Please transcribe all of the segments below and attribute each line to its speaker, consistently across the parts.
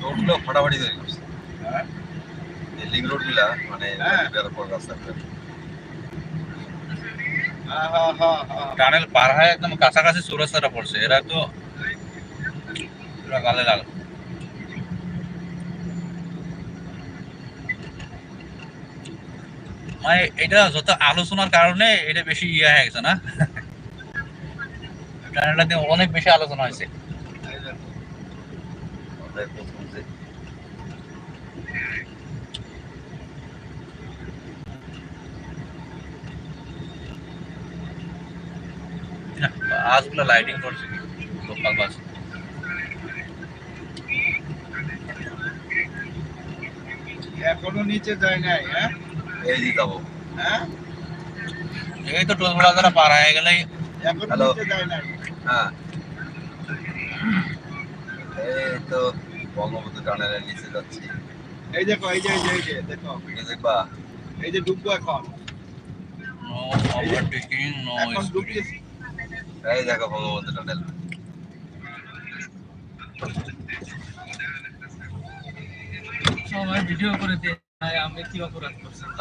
Speaker 1: রোডগুলো ফাটাফাটি তৈরি করছে এই রোডগুলা মানে
Speaker 2: হ্যাঁ।
Speaker 3: টানেল পার হয়ে একদম কাছাকাছি চৌরাস্তাটা পড়ছে। এরা তো গালে লাল। মানে এটা যত আলোচনার কারণে এটা বেশি ইয়ে হয়ে গেছে না? টানেলটা অনেক বেশি আলোচনা হয়েছে।
Speaker 1: আমাদের প্রথম যে
Speaker 3: আজগুলো লাইটিং করছে লোকাল বাস
Speaker 2: এখনও নিচে যায় নাই হ্যাঁ
Speaker 1: এই যে যাব
Speaker 2: হ্যাঁ
Speaker 3: এই তো টোল প্লাজাটা পার হয়ে গেলেই
Speaker 2: এখনও
Speaker 1: Hello.
Speaker 2: নিচে যায় নাই
Speaker 1: হ্যাঁ এই তো বঙ্গবন্ধু টানেলের নিচে যাচ্ছি।
Speaker 2: এই দেখো এই যে এই যে দেখো।
Speaker 1: এই দেখবা?
Speaker 2: এই যে ডুববো এখন।
Speaker 3: নো ওভারটেকিং নো
Speaker 1: এই দেখো বঙ্গবন্ধু টানেল।
Speaker 4: সবাই ভিডিও করে দিয়ে আমি কি অপরাধ করছি?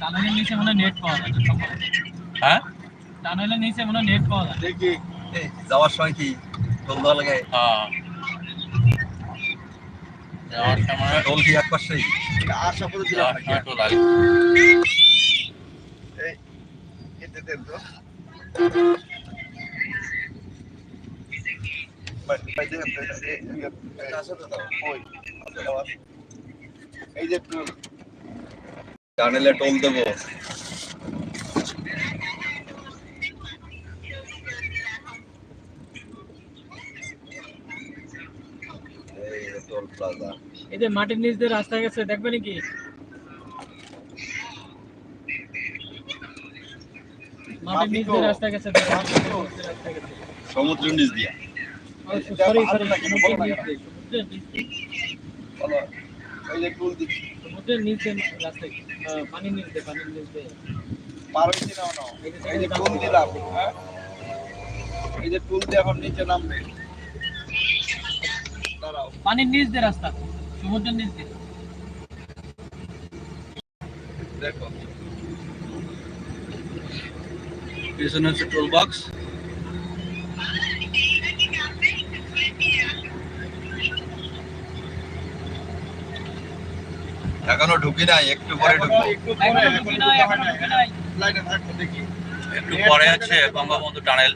Speaker 4: টানেলের নিচে মনে নেট পাওয়া যায়।
Speaker 3: হ্যাঁ?
Speaker 4: টানেলের নিচে মনে নেট পাওয়া যায়।
Speaker 2: দেখি
Speaker 1: যাওয়ার সময় কি টোল দেওয়া লাগে?
Speaker 3: হ্যাঁ যাওয়ার সময়
Speaker 1: টোল কি এক পাশেই
Speaker 2: আশা করে দিলাম।
Speaker 3: টোল আগে
Speaker 2: এই এতে দেন তো। এই, যে
Speaker 1: টানেলে টোল দেবো। টোল প্লাজা
Speaker 4: এই যে মাটির নিচ দিয়ে রাস্তা গেছে দেখবে নাকি? মাটির নিচ দিয়ে রাস্তা গেছে মাটির নিচ দিয়ে। সরি সরি
Speaker 2: ভালো লাগে, বলো না।
Speaker 4: সমুদ্রের নিচ দিয়ে।
Speaker 2: চলো, এই যে টুল দিচ্ছি।
Speaker 4: সমুদ্রের নিচে রাস্তা পানির নিচ দিয়ে পানির নিচ দিয়ে।
Speaker 2: না এই যে টুল দিলাম হ্যাঁ? এই যে টুল দিয়ে এখন নিচে নামবে।
Speaker 4: পানির নিচ দিয়ে রাস্তা সমুদ্রের নিচ দিয়ে।
Speaker 2: দেখো।
Speaker 3: পিছনে হচ্ছে টোল বক্স
Speaker 1: এখনও ঢুকি নাই একটু পরে ঢুকবো।
Speaker 2: একটু পরে
Speaker 4: আছে
Speaker 2: এখন
Speaker 4: ঢুকি নাই, এখনও ঢুকি নাই।
Speaker 2: লাইনে থাকব দেখি
Speaker 3: একটু পরে হচ্ছে বঙ্গবন্ধু টানেল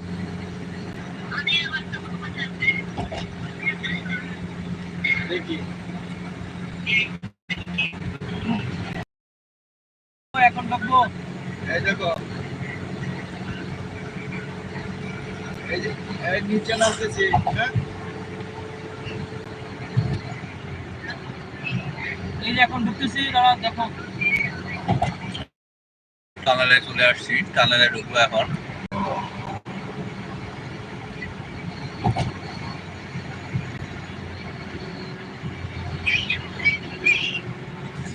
Speaker 4: ঢুকবো
Speaker 2: এই দেখো এই যে নিচে নামতেছি হ্যাঁ
Speaker 4: এই যে এখন ঢুকতেছি দাঁড়া দেখো
Speaker 3: টানেলে চলে আসছি, টানেলে ঢুকবো এখন
Speaker 1: এখনও ঢুকি নাই এই যে ঢুকবো
Speaker 4: এই যে নিচে যাচ্ছি দেখো
Speaker 2: এই দেখো এখন এখন দেখো এখন দেখো
Speaker 3: এই তো বঙ্গবন্ধু
Speaker 1: এই যে
Speaker 3: টানেলে
Speaker 1: ঢুকতেছি
Speaker 3: ঢুকতেছি
Speaker 1: ঢুকতেছি
Speaker 2: এই যে- এই যে এই যে দেখো এই যে সাপ শুরু হয়ে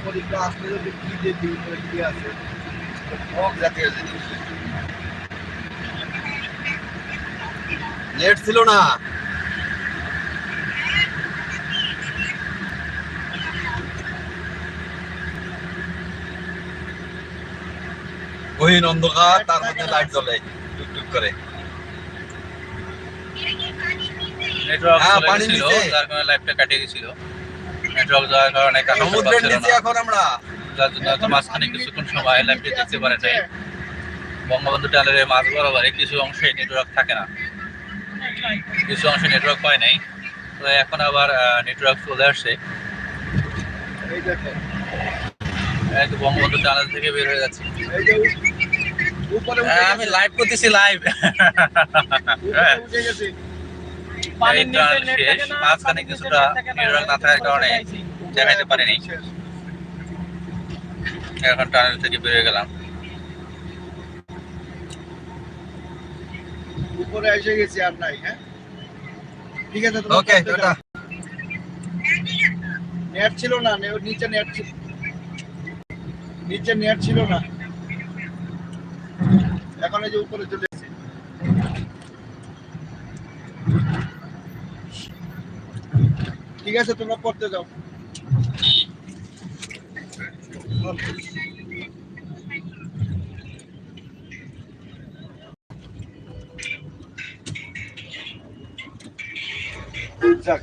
Speaker 2: উপরে আসলে কি যে কি আছে ভোগ জাতীয় জিনিস।
Speaker 1: নেট ছিল না। গহীন অন্ধকার তার মধ্যে লাইট জ্বলে টুকটুক করে।
Speaker 3: নেটওয়ার্ক
Speaker 1: হ্যাঁ,
Speaker 3: চলে
Speaker 1: পানির
Speaker 3: গেছিল
Speaker 1: নিচে।
Speaker 3: যার কারণে লাইটটা কাটিয়ে গেছিল নেটওয়ার্ক যাওয়ার কারণে
Speaker 1: সমুদ্রের নিচে এখন আমরা।
Speaker 3: যার জন্য হয়তো মাঝখানে কিছুক্ষণ সময় লাইভটা দেখতে পারে নাই। বঙ্গবন্ধু টানেলের মাঝ বরাবরে কিছু অংশে নেটওয়ার্ক থাকে না। কিছু অংশে নেটওয়ার্ক পায় নাই। তো এখন আবার নেটওয়ার্ক চলে আসছে। বঙ্গবন্ধু টানেল থেকে বের হয়ে যাচ্ছে। হ্যাঁ, আমি লাইভ করতেছি লাইভ শেষ। মাঝখানে কিছুটা
Speaker 4: না,
Speaker 3: থাকার কারণে দেখাইতে পারিনি। এখন টানেল থেকে বেরিয়ে গেলাম।
Speaker 2: উপরে এসে গেছি আর নাই হ্যাঁ? ঠিক আছে
Speaker 1: ওকে টাটা।
Speaker 2: নেট ছিল না নে- নিচে নেট ছিল। নিচে নেট ছিল না। এখন এই যে উপরে চলে ঠিক আছে তোমরা পড়তে যাও। যাক।